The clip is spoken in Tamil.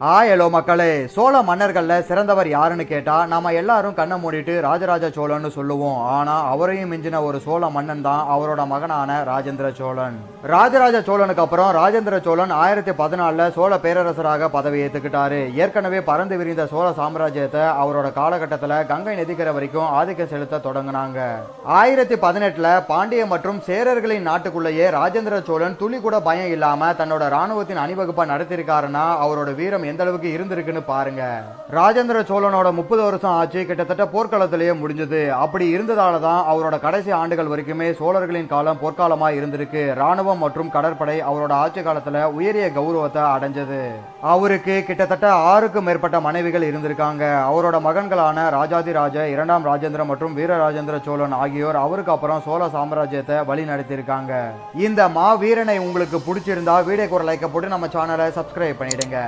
ஆ ஹலோ மக்களே சோழ மன்னர்களில் சிறந்தவர் யாருன்னு கேட்டால் நாம எல்லாரும் கண்ணை மூடிட்டு ராஜராஜ சோழன்னு சொல்லுவோம். ஆனால் அவரையும் மிஞ்சின ஒரு சோழ மன்னன் தான் அவரோட மகனான ராஜேந்திர சோழன். ராஜராஜ சோழனுக்கு அப்புறம் ராஜேந்திர சோழன் ஆயிரத்தி பதினாலில் சோழ பேரரசராக பதவி ஏற்றுக்கிட்டாரு ஏற்கனவே பறந்து விரிந்த சோழ சாம்ராஜ்யத்தை அவரோட காலகட்டத்தில் கங்கை நெதிக்கிற வரைக்கும் ஆதிக்கம் செலுத்த தொடங்கினாங்க. ஆயிரத்தி பதினெட்டுல பாண்டிய மற்றும் சேரர்களின் நாட்டுக்குள்ளேயே ராஜேந்திர சோழன் துளி கூட பயம் இல்லாமல் தன்னோட ராணுவத்தின் அணிவகுப்பை நடத்திருக்காருன்னா அவரோட வீரம் எந்த அளவுக்கு இருந்திருக்குன்னு பாருங்க. ராஜேந்திர சோழனோட முப்பது வருஷம் ஆட்சி கிட்டத்தட்ட போர்க்களத்திலேயே முடிஞ்சது. அப்படி இருந்ததால தான் அவரோட கடைசி ஆண்டுகள் வரைக்குமே சோழர்களின் காலம் போர்க்காலமா இருந்திருக்கு. ராணுவம் மற்றும் கடற்படை அவரோட ஆட்சி காலத்துல உயரிய கௌரவத்தை அடைஞ்சது. அவருக்கு கிட்டத்தட்ட ஆறுக்கும் மேற்பட்ட மனைவிகள் இருந்திருக்காங்க. அவரோட மகன்களான ராஜாதி ராஜ இரண்டாம் ராஜேந்திர மற்றும் வீரராஜேந்திர சோழன் ஆகியோர் அவருக்கு அப்புறம் சோழ சாம்ராஜ்யத்தை வழி நடத்தியிருக்காங்க. இந்த மாவீரனை உங்களுக்கு பிடிச்சிருந்தா வீடியோக்கு ஒரு லைக்கை போட்டு நம்ம சேனலை சப்ஸ்கிரைப் பண்ணிடுங்க.